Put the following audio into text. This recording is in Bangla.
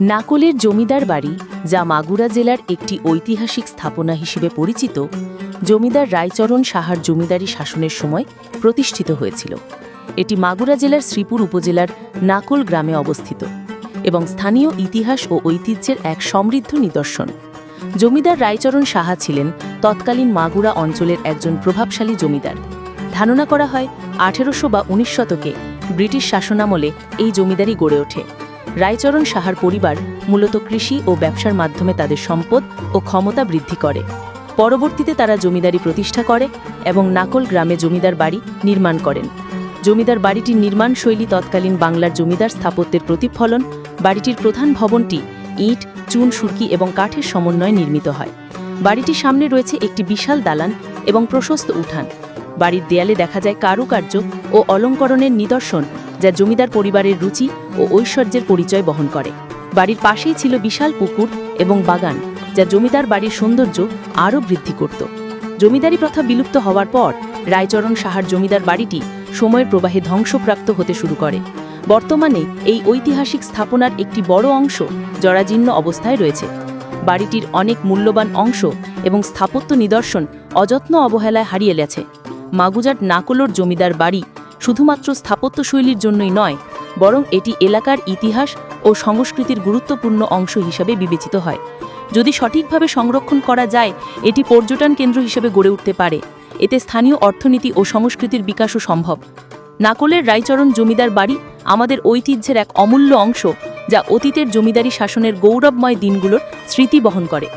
নাকলের জমিদার বাড়ি, যা মাগুরা জেলার একটি ঐতিহাসিক স্থাপনা হিসেবে পরিচিত, জমিদার রায়চরণ সাহার জমিদারি শাসনের সময় প্রতিষ্ঠিত হয়েছিল। এটি মাগুরা জেলার শ্রীপুর উপজেলার নাকল গ্রামে অবস্থিত এবং স্থানীয় ইতিহাস ও ঐতিহ্যের এক সমৃদ্ধ নিদর্শন। জমিদার রায়চরণ সাহা ছিলেন তৎকালীন মাগুরা অঞ্চলের একজন প্রভাবশালী জমিদার। ধারণা করা হয়, আঠেরোশো বা উনিশ শতকে ব্রিটিশ শাসনামলে এই জমিদারি গড়ে ওঠে। রায়চরণ সাহার পরিবার মূলত কৃষি ও ব্যবসার মাধ্যমে তাদের সম্পদ ও ক্ষমতা বৃদ্ধি করে। পরবর্তীতে তারা জমিদারি প্রতিষ্ঠা করে এবং নাকল গ্রামে জমিদার বাড়ি নির্মাণ করেন। জমিদার বাড়িটির নির্মাণ শৈলী তৎকালীন বাংলার জমিদার স্থাপত্যের প্রতিফলন, বাড়িটির প্রধান ভবনটি ইট, চুন, সুরকি এবং কাঠের সমন্বয়ে নির্মিত হয়। বাড়িটির সামনে রয়েছে একটি বিশাল দালান এবং প্রশস্ত উঠান। বাড়ির দেয়ালে দেখা যায় কারুকার্য ও অলঙ্করণের নিদর্শন যা জমিদার পরিবারের রুচি ও ঐশ্বর্যের পরিচয় বহন করে। বাড়ির পাশেই ছিল বিশাল পুকুর এবং বাগান, যা জমিদার বাড়ির সৌন্দর্য আরও বৃদ্ধি করত। জমিদারি প্রথা বিলুপ্ত হওয়ার পর রায়চরণ সাহার জমিদার বাড়িটি সময়ের প্রবাহে ধ্বংসপ্রাপ্ত হতে শুরু করে। বর্তমানে এই ঐতিহাসিক স্থাপনার একটি বড় অংশ জরাজীর্ণ অবস্থায় রয়েছে। বাড়িটির অনেক মূল্যবান অংশ এবং স্থাপত্য নিদর্শন অযত্ন অবহেলায় হারিয়ে গেছে। মাগুজাট নাকলোর জমিদার বাড়ি শুধুমাত্র স্থাপত্যশৈলীর জন্যই নয়, বরং এটি এলাকার ইতিহাস ও সংস্কৃতির গুরুত্বপূর্ণ অংশ হিসাবে বিবেচিত হয়। যদি সঠিকভাবে সংরক্ষণ করা যায়, এটি পর্যটন কেন্দ্র হিসেবে গড়ে উঠতে পারে। এতে স্থানীয় অর্থনীতি ও সংস্কৃতির বিকাশও সম্ভব। নাকলের রায়চরণ জমিদার বাড়ি আমাদের ঐতিহ্যের এক অমূল্য অংশ, যা অতীতের জমিদারি শাসনের গৌরবময় দিনগুলোর স্মৃতি বহন করে।